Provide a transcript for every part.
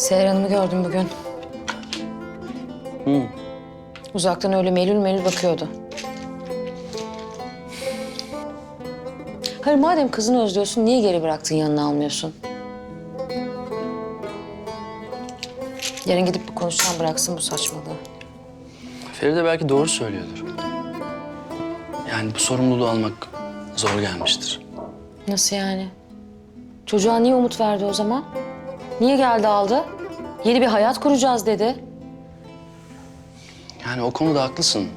Seher Hanım'ı gördüm bugün. Hı. Uzaktan öyle melül melül bakıyordu. Hayır madem kızını özlüyorsun niye geri bıraktın yanına almıyorsun? Yarın gidip bir konuşacağım bıraksın bu saçmalığı. Feride belki doğru söylüyordur. Yani bu sorumluluğu almak zor gelmiştir. Nasıl yani? Çocuğa niye umut verdi o zaman? Niye geldi aldı? Yeni bir hayat kuracağız dedi. Yani o konuda haklısın.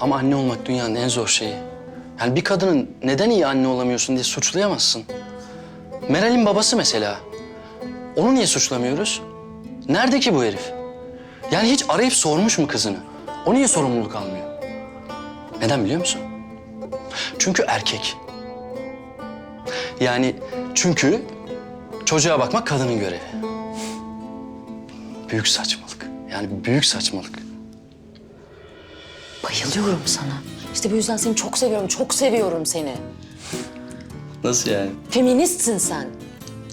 Ama anne olmak dünyanın en zor şeyi. Yani bir kadının neden iyi anne olamıyorsun diye suçlayamazsın. Meral'in babası mesela. Onu niye suçlamıyoruz? Nerede ki bu herif? Yani hiç arayıp sormuş mu kızını? O niye sorumluluk almıyor? Neden biliyor musun? Çünkü erkek. Yani çünkü çocuğa bakmak kadının görevi. Büyük saçmalık. Yani büyük saçmalık. Bayılıyorum sana. İşte bu yüzden seni çok seviyorum, çok seviyorum seni. Nasıl yani? Feministsin sen.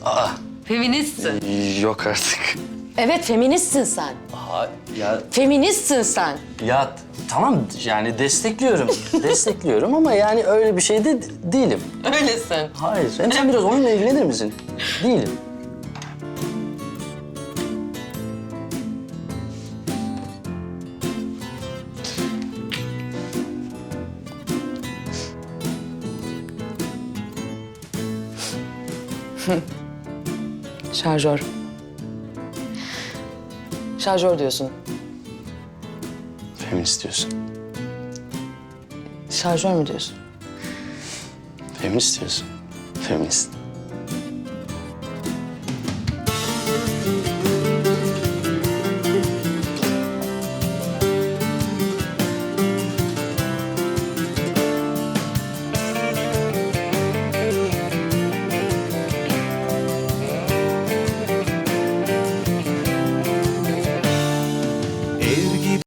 Aa, Feministsin. yok artık. Evet, feministsin sen. Ya Feministsin sen. ya tamam yani destekliyorum. destekliyorum ama yani öyle bir şey de değilim. Öylesin. Hayır. Hem sen biraz onunla ilgilenir misin? Değilim. Şarjör. Şarjör diyorsun. Feminist diyorsun. Şarjör mü diyorsun? Feminist diyorsun. Feminist.